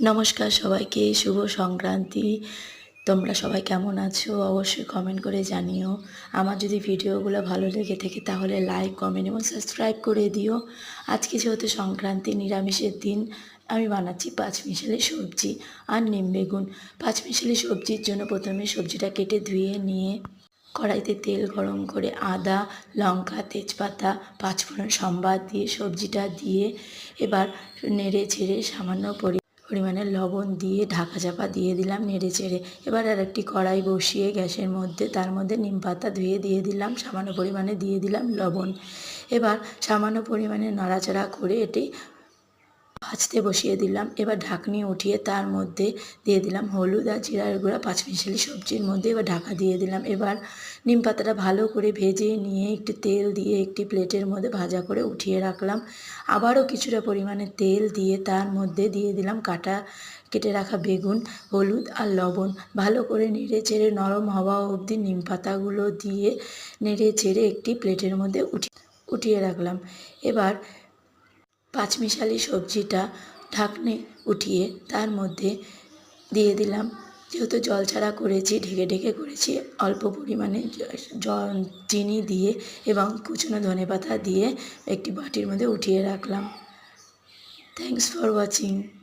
নমস্কার সবাইকে, শুভ সংক্রান্তি। তোমরা সবাই কেমন আছো? অবশ্যই কমেন্ট করে জানিও। আমার যদি ভিডিওগুলো ভালো লেগে থাকে তাহলে লাইক কমেন্ট এবং সাবস্ক্রাইব করে দিও। আজকে যেহেতু সংক্রান্তি, নিরামিষের দিন, আমি বানাচ্ছি পাঁচমিশালি সবজি আর নিম বেগুন। পাঁচমিশালি সবজির জন্য প্রথমে সবজিটা কেটে ধুয়ে নিয়ে কড়াইতে তেল গরম করে আদা, লঙ্কা, তেজপাতা, পাঁচফোড়ন সম্বাদ দিয়ে সবজিটা দিয়ে এবার নেড়ে ছেড়ে সামান্য পরি পরিমাণে লবণ দিয়ে ঢাকা চাপা দিয়ে দিলাম নেড়ে চেড়ে। এবার আর একটি কড়াই বসিয়ে গ্যাসের মধ্যে, তার মধ্যে নিম পাতা ধুয়ে দিয়ে দিলাম, সামান্য পরিমাণে দিয়ে দিলাম লবণ। এবার সামান্য পরিমাণে নাড়াচাড়া করে এটি ভাজতে বসিয়ে দিলাম। এবার ঢাকনি উঠিয়ে তার মধ্যে দিয়ে দিলাম হলুদ আর জিরার গুঁড়া, পাঁচমিশালি সবজির মধ্যে এবার ঢাকা দিয়ে দিলাম। এবার নিম পাতাটা ভালো করে ভেজে নিয়ে একটু তেল দিয়ে একটি প্লেটের মধ্যে ভাজা করে উঠিয়ে রাখলাম। আবারও কিছুটা পরিমাণে তেল দিয়ে তার মধ্যে দিয়ে দিলাম কাটা, কেটে রাখা বেগুন, হলুদ আর লবণ। ভালো করে নেড়ে চেড়ে নরম হওয়া অবধি নিম পাতাগুলো দিয়ে নেড়ে চেড়ে একটি প্লেটের মধ্যে উঠি, উঠিয়ে রাখলাম। এবার পাঁচমিশালি সবজিটা ঢাকনে উঠিয়ে তার মধ্যে দিয়ে দিলাম। যেহেতু জল ছাড়া করেছি, ঢেকে ঢেকে করেছি, অল্প পরিমাণে জল, চিনি দিয়ে এবং কুচনো ধনে পাতা দিয়ে একটি বাটির মধ্যে উঠিয়ে রাখলাম। Thanks for watching